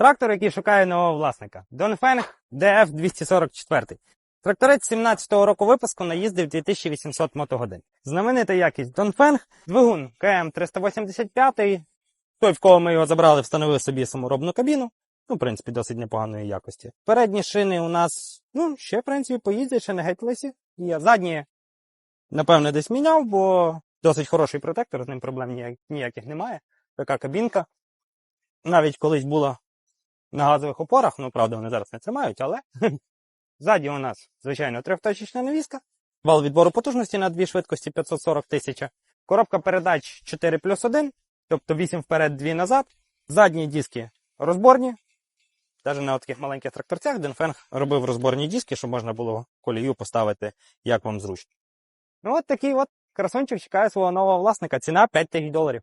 Трактор, який шукає нового власника. Донфенг DF244. Тракторець 17-го року випуску наїздив 2800 мотогодин. Знаменита якість Донфенг, двигун КМ385, той, в кого ми його забрали, встановив собі саморобну кабіну. Ну, в принципі, досить непоганої якості. Передні шини у нас, ну, ще, в принципі, поїздять, ще не геть лисі. Є задні, напевне, десь міняв, бо досить хороший протектор, з ним проблем ніяких немає. Така кабінка. Навіть колись була на газових опорах, ну, правда, вони зараз не тримають, але ззаді у нас, звичайно, трьохточечна навіска, вал відбору потужності на дві швидкості 540 тисяч, коробка передач 4 плюс 1, тобто 8 вперед, 2 назад, задні диски розборні. Навіть на таких маленьких тракторцях Денфенг робив розборні диски, щоб можна було колію поставити, як вам зручно. Ну, от такий от красунчик чекає свого нового власника. Ціна 5 тисяч доларів.